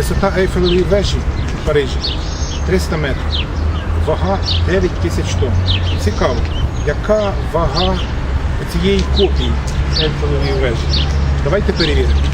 Висота Ейфелевої вежі в Парижі 300 метрів. Вага 9 тисяч тонн. Цікаво, яка вага цієї копії Ейфелевої вежі? Давайте перевіримо.